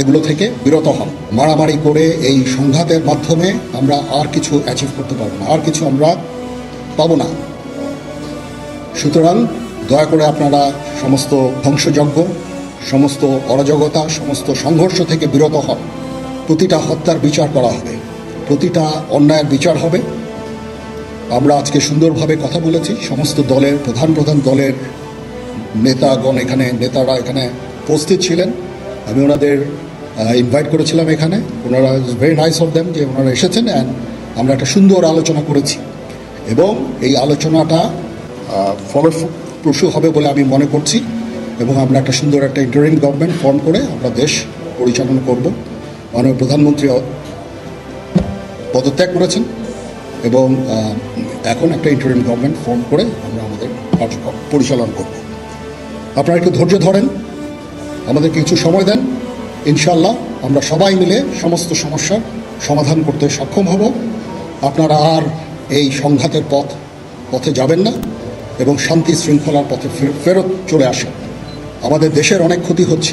এগুলো থেকে বিরত হন। মারামারি করে এই সংঘাতের মাধ্যমে আমরা আর কিছু অ্যাচিভ করতে পারব না, আর কিছু আমরা পাবো না। সুতরাং দয়া করে আপনারা সমস্ত ধ্বংসযজ্ঞ, সমস্ত অরাজকতা, সমস্ত সংঘর্ষ থেকে বিরত হন। প্রতিটা হত্যার বিচার করা হবে। প্রতিটা অন্যায়ের বিচার হবে। আমরা আজকে সুন্দরভাবে কথা বলেছি। সমস্ত দলের, প্রধান প্রধান দলের নেতাগণ এখানে, নেতারা এখানে উপস্থিত ছিলেন। আমি ওনাদের ইনভাইট করেছিলাম এখানে। ওনারা ভেরি নাইস অফ দেম যে ওনারা এসেছেন অ্যান্ড আমরা একটা সুন্দর আলোচনা করেছি। এবং এই আলোচনাটা ফলপ্রসূ হবে বলে আমি মনে করছি। এবং আমরা একটা সুন্দর একটা ইন্টারিম গভর্নমেন্ট ফর্ম করে আমরা দেশ পরিচালনা করব। মাননীয় প্রধানমন্ত্রী পদত্যাগ করেছেন। এবং এখন একটা ইন্টারিম গভর্নমেন্ট ফর্ম করে আমরা আমাদের কার্যক্রম পরিচালনা করব। আপনারা একটু ধৈর্য ধরেন। আমাদের কিছু সময় দেন। ইনশাল্লাহ আমরা সবাই মিলে সমস্ত সমস্যার সমাধান করতে সক্ষম হব। আপনারা আর এই সংঘাতের পথ, পথে যাবেন না এবং শান্তি শৃঙ্খলার পথে ফের- ফেরত চলে আসেন। আমাদের দেশের অনেক ক্ষতি হচ্ছে।